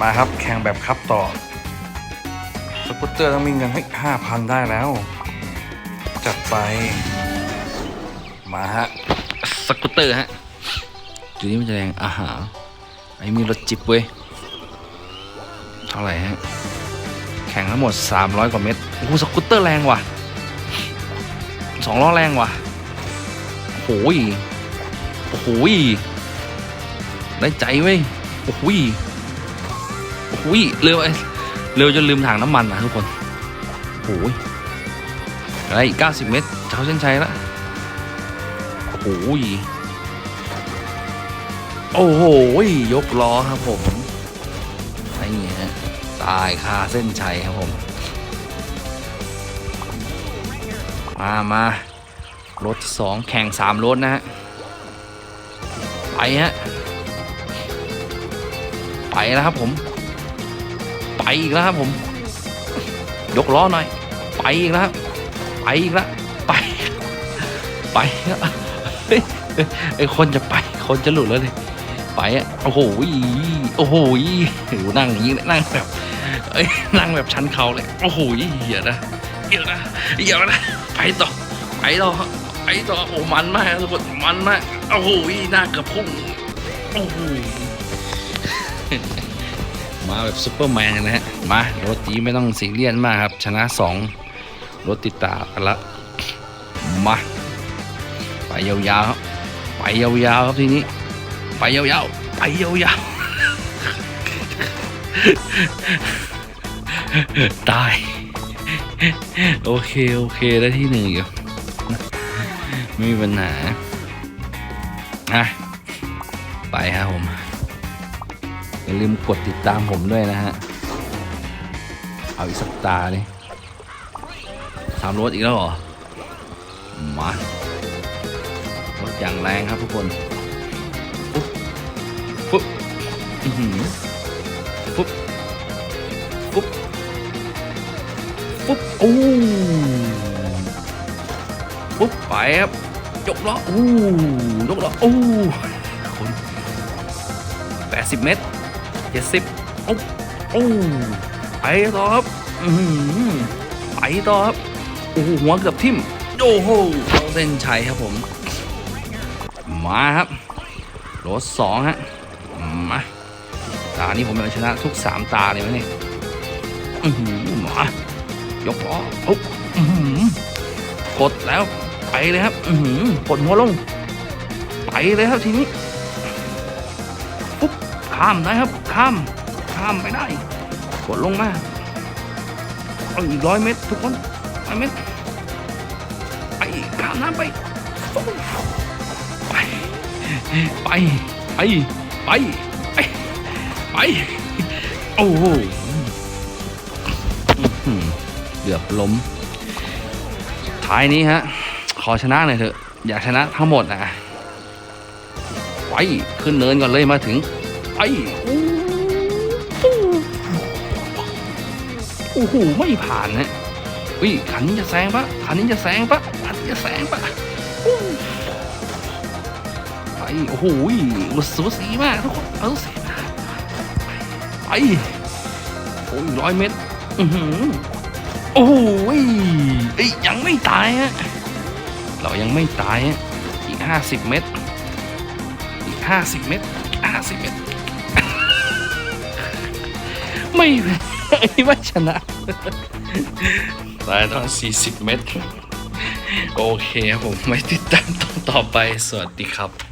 มาครับแข่งแบบครับต่อ สกูตเตอร์ต้องมีเงินให้ห้าพันได้แล้ว จัดไป มาฮะ สกูตเตอร์ฮะดูนี่มันจะแรงอาหารไอ้มีรถจิบเว้ย เท่าไหร่ฮะ แข่งทั้งหมด 300 กว่าเมตรโอ้โหสกูตเตอร์แรงว่ะสองล้อแรงว่ะโอ้โหยโอ้โหยได้ใจเว้ยโอ้โหยโอ้ยเร็วไอ้เร็วจนลืมถังน้ำมันนะทุกคนโอ้ยอะไรอีก90 เมตรจะเข้าเส้นชัยแล้วโอ้โหยโอ้โหยยกล้อครับผมไอ้เงี้ยตายคาเส้นชัยครับผม มามารถสองแข่งสามรถนะฮะไปฮะไปแล้วครับผม ไปอีกแล้วครับผม ยกล้อหน่อย ไปอีกแล้วไปอีกแล้วไป ไปแล้วเฮ้ยไอคนจะไป คนจะหลุดแล้วเลยไปอะโอ้โหโอ้โหหนั่งอย่างนี้นั่งแบบเอ้ยนั่งแบบชันเขาเลยโอ้โหเหี้ยนะเหี้ยนะเหี้ยนะไปต่อไปต่อไปต่อโอ้มันมากทุกคนมันมากโอ้โหหน้าเกือบพุ่งโอ้โห มาแบบซุปเปอร์แมนนะฮะมารตีไม่ต้องซีเรียสมากครับ ชนะสองรถติดตากันละมาไปยาวๆครับไปยาวๆครับทีนี้ ไปยาวๆไปยาวๆตาย โอเค โอเคได้ที่หนึ่งอยู่ไม่มีปัญหาอะไปครับผม อย่าลืมกดติดตามผมด้วยนะฮะ เอาอีกสักตาเลยสามรถอีกแล้วเหรอ มารถอย่างแรงครับทุกคน ปุ๊บ ปุ๊บอื้อหือปุ๊บ ปุ๊บ ปุ๊บ โอ้ปุ๊บ ไปครับยกล้อ โอ้ยกล้อ โอ้คนแปดสิบเมตร เจ็ดสิบโอ้โอ้ไปต่อครับอือหือไปต่อครับโอ้โหหัวเกือบทิ่มโอ้โหเข้าเส้นชัยครับผม มาครับรถสองฮะมาตานี้ผมเอาชนะทุกสามตาเลยไหมเนี่ยอือหือมายกล้ออุ๊บอื้อหือกดแล้วไปเลยครับอือหือกดหัวลง ไปเลยครับทีนี้ ข้ามได้ครับ ข้าม ข้ามไปได้ กดลงมาเอาอีกร้อยเมตรทุกคนร้อยเมตรไปข้ามน้ำไป ไป ไป ไป ไป ไป โอ้โหลือหือเกือบล้ม ท้ายนี้ฮะ ขอชนะหน่อยเถอะ อยากชนะทั้งหมดนะไปขึ้นเนินก่อนเลยมาถึง ไปอู้หูโอ้โหไม่ผ่านนะอุ้ยคันนี้จะแซงปะคันนี้จะแซงปะคันนี้จะแซงปะอู้ไปโอ้โหสูสีมากทุกคนเอาสูสีมากไปโอ้ยร้อยเมตรอือหือโอ้โหยเอ้ยยังไม่ตายฮะเรายังไม่ตายฮะอีกห้าสิบเมตรอีกห้าสิบเมตรห้าสิบเมตร ไม่ไม่ชนะตายตอน40 เมตร โอเคครับผม ไม่ติดตามตอนต่อไป สวัสดีครับ